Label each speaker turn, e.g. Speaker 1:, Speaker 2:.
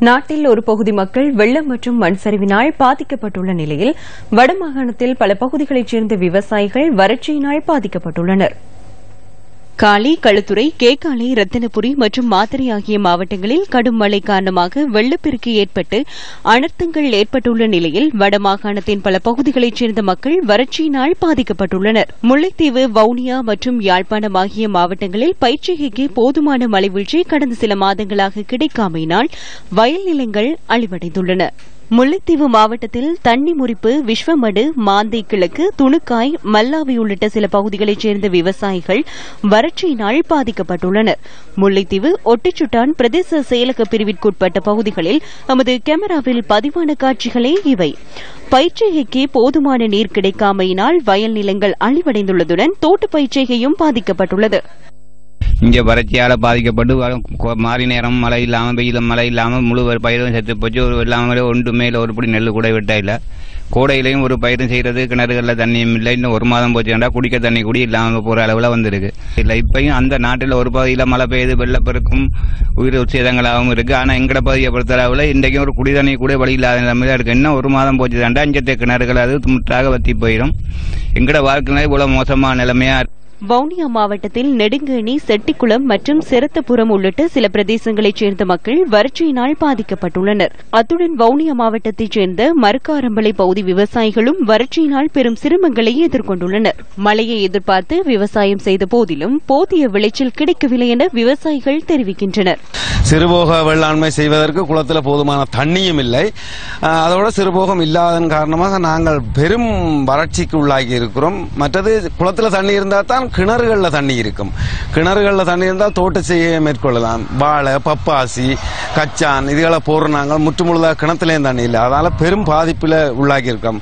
Speaker 1: நாட்டில் ஒரு பகுதி மக்கள் வெள்ளம் மற்றும் மண் சரிவினால் பாதிக்கப்பட்டுள்ள நிலையில் வடமாகாணத்தில் பல பகுதிகளைச் சேர்ந்த விவசாயிகள் வறட்சியினால் பாதிக்கப்பட்டுள்ளனர். காலி களுத்துறை கேகாலை ரத்தினபுரி மற்றும் மாத்தறை ஆகிய மாவட்டங்களில் கடும் மழை காரணமாக வெள்ளப்பெருக்கு ஏற்பட்டு அனர்த்தங்கள் ஏற்பட்டுள்ள நிலையில் வடமாகாணத்தின் பல பகுதிகளைச் சேர்ந்த மக்கள் வறட்சியினால் பாதிக்கப்பட்டுள்ளனர். முல்லைத்தீவு வவுனியா மற்றும் யாழ்ப்பாணம் ஆகிய மாவட்டங்களில் பயிற்சிகைக்கு போதுமான மழைவீழ்ச்சி கடந்த சில மாதங்களாக கிடைக்காமையினால் வயல் நிலங்கள் அழிவடைந்துள்ளன. முல்லைத்தீவு மாவட்டத்தில் தண்ணி முறிப்பு விஸ்வமடு மாந்தை கிழக்கு துணுக்காய் மல்லாவி உள்ளிட்ட சில பகுதிகளைச் சேர்ந்த விவசாயிகள் வறட்சியினால் பாதிக்கப்பட்டுள்ளனர். முல்லைத்தீவு ஒட்டிச்சுட்டான் பிரதேச செயலக பிரிவிற்குட்பட்ட பகுதிகளில் நமது கேமராவில் பதிவான காட்சிகளே இவை. பயிற்சிகைக்கு போதுமான நீர் கிடைக்காமையினால் வயல் நிலங்கள் அழிவடைந்துள்ளதுடன் தோட்ட பயிற்சிகையும் பாதிக்கப்பட்டுள்ளது.
Speaker 2: இங்கே வறட்சியால் பாதிக்கப்பட்டு மாறி நேரம் மழை இல்லாமல் வெயிலும் மழை இல்லாமல் முழு பயிரும் செத்து போச்சு. ஒரு இல்லாமல் ஒன்றுமே மேலே ஒரு படி நெல் கூட விட்டா இல்லை. கோடையிலையும் ஒரு பயிரும் செய்கிறது கிணறுகளில் தண்ணியும் இல்லை. இன்னும் ஒரு மாதம் போச்சுன்னா குடிக்க தண்ணி கூட இல்லாமல் போகிற அளவில் வந்திருக்கு. இல்லை இப்பயும் அந்த நாட்டில் ஒரு பகுதியில் மழை பெய்யுது வெள்ளப்பெருக்கும் உயிர் சேதங்களாகவும் இருக்குது ஆனால் எங்கட பகுதியை பொறுத்த அளவில் இன்றைக்கும் ஒரு குடி தண்ணி கூட வழி இல்லாத நிலைமையில இருக்குது இன்னும் ஒரு மாதம் போச்சு தாண்டா அஞ்சத்தை கிணறுகள் அது முற்றாக வத்தி போயிடும் எங்கட வாழ்க்கை இவ்வளோ மோசமான நிலைமையாக
Speaker 1: வவுனியா மாவட்டத்தில் நெடுங்கேணி செட்டிக்குளம் மற்றும் சிரத்தபுரம் உள்ளிட்ட சில பிரதேசங்களைச் சேர்ந்த மக்கள் வறட்சியினால் பாதிக்கப்பட்டுள்ளனர். அத்துடன் வவுனியா மாவட்டத்தைச் சேர்ந்த மருக்காரம்பளை பகுதி விவசாயிகளும் வறட்சியினால் பெரும் சிரமங்களை எதிர்கொண்டுள்ளனர். மழையை எதிர்பார்த்து விவசாயம் செய்த போதிலும் போதிய விளைச்சல் கிடைக்கவில்லை என விவசாயிகள் தெரிவிக்கின்றனர்.
Speaker 3: சிறுபோக வேளாண்மை செய்வதற்கு குளத்தில் போதுமான தண்ணியும் இல்லை. அதோட சிறுபோகம் இல்லாதன் காரணமாக நாங்கள் பெரும் வறட்சிக்கு உள்ளாகி இருக்கிறோம். மற்றது குளத்தில் தண்ணி இருந்தால் தான் கிணறுகளில் தண்ணி இருக்கும். கிணறுகளில் தண்ணி இருந்தால் தோட்ட செய்ய மேற்கொள்ளலாம். வாழை பப்பாசி கச்சான் இதுகளை போடுற நாங்கள் முற்று முழுதாக கிணத்துலேயும் தண்ணி இல்லை. அதனால் பெரும் பாதிப்பில் உள்ளாகி இருக்கோம்.